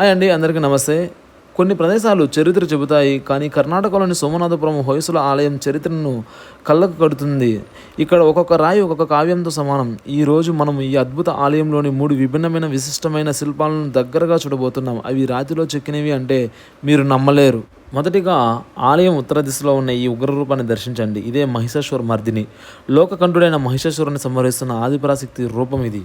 Hi అండి అందరికీ నమస్తే. కొన్ని ప్రదేశాలు చరిత్ర చెబుతాయి కానీ కర్ణాటకలోని సోమనాథపురం హొయసుల ఆలయం చరిత్రను కళ్ళకు కడుతుంది. ఇక్కడ ఒక్కొక్క రాయి ఒక్కొక్క కావ్యంతో సమానం. ఈరోజు మనం ఈ అద్భుత ఆలయంలోని మూడు విభిన్నమైన విశిష్టమైన శిల్పాలను దగ్గరగా చూడబోతున్నాం. అవి రాతిలో చెక్కినవి అంటే మీరు నమ్మలేరు. మొదటిగా ఆలయం ఉత్తర దిశలో ఉన్న ఈ ఉగ్రరూపాన్ని దర్శించండి. ఇదే మహిషాసుర మర్దిని. లోకకంఠుడైన మహిషాసురుని సంహరిస్తున్న ఆదిపరాశక్తి రూపం ఇది.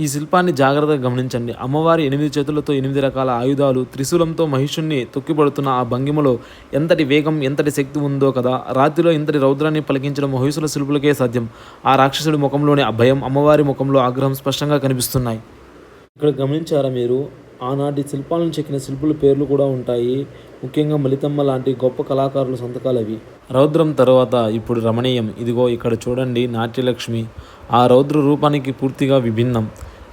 ఈ శిల్పాన్ని జాగ్రత్తగా గమనించండి. అమ్మవారి ఎనిమిది చేతులతో ఎనిమిది రకాల ఆయుధాలు త్రిశూలంతో మహిషుణ్ణి తొక్కిపడుతున్న ఆ భంగిమలో ఎంతటి వేగం ఎంతటి శక్తి ఉందో కదా రాత్రిలో ఇంతటి రౌద్రాన్ని పలికించడం మహిషుల శిల్పులకే సాధ్యం. ఆ రాక్షసుడి ముఖంలోని ఆ భయం అమ్మవారి ముఖంలో ఆగ్రహం స్పష్టంగా కనిపిస్తున్నాయి. ఇక్కడ గమనించారా మీరు? ఆనాటి శిల్పాలను చెక్కిన శిల్పుల పేర్లు కూడా ఉంటాయి. ముఖ్యంగా మలితమ్మ లాంటి గొప్ప కళాకారుల సంతకాలు అవి రౌద్రం తర్వాత ఇప్పుడు రమణీయం. ఇదిగో ఇక్కడ చూడండి నాట్యలక్ష్మి. ఆ రౌద్ర రూపానికి పూర్తిగా విభిన్నం.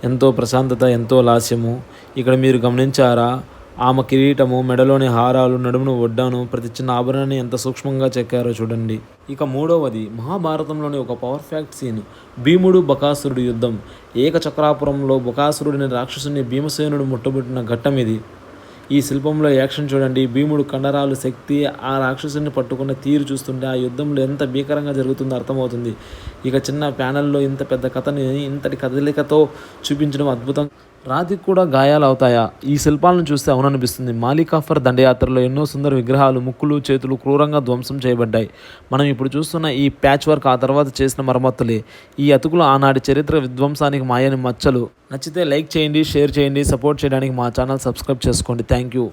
ఎంతో ప్రశాంతత ఎంతో లాస్యము. ఇక్కడ మీరు గమనించారా? ఆమె కిరీటము మెడలోని హారాలు నడుమును ఒడ్డాను ప్రతి చిన్న ఆభరణాన్ని ఎంత సూక్ష్మంగా చెక్కారో చూడండి. ఇక మూడవది మహాభారతంలోని ఒక పవర్ ఫ్యాక్ట్ సీన్ భీముడు బకాసురుడు యుద్ధం. ఏకచక్రాపురంలో బకాసురుడిని రాక్షసుని భీమసేనుడు ముట్టబెట్టిన ఘట్టం ఇది. ఈ శిల్పంలో యాక్షన్ చూడండి. భీముడు కండరాలు శక్తి ఆ రాక్షసుని పట్టుకున్న తీరు చూస్తుంటే ఆ యుద్ధంలో ఎంత భీకరంగా జరుగుతుందో అర్థమవుతుంది. ఇక చిన్న ప్యానెల్లో ఇంత పెద్ద కథని ఇంతటి కదలికతో చూపించడం అద్భుతం. రాతికి కూడా గాయాలు అవుతాయా ఈ శిల్పాలను చూస్తే అవుననిపిస్తుంది. మాలికాఫర్ దండయాత్రలో ఎన్నో సుందర విగ్రహాలు ముక్కులు చేతులు క్రూరంగా ధ్వంసం చేయబడ్డాయి. మనం ఇప్పుడు చూస్తున్న ఈ ప్యాచ్ వర్క్ ఆ తర్వాత చేసిన మరమ్మతులే. ఈ అతుకులు ఆనాటి చరిత్ర విధ్వంసానికి మాయని మచ్చలు. నచ్చితే లైక్ చేయండి షేర్ చేయండి సపోర్ట్ చేయడానికి మా ఛానల్ సబ్స్క్రైబ్ చేసుకోండి. Thank you.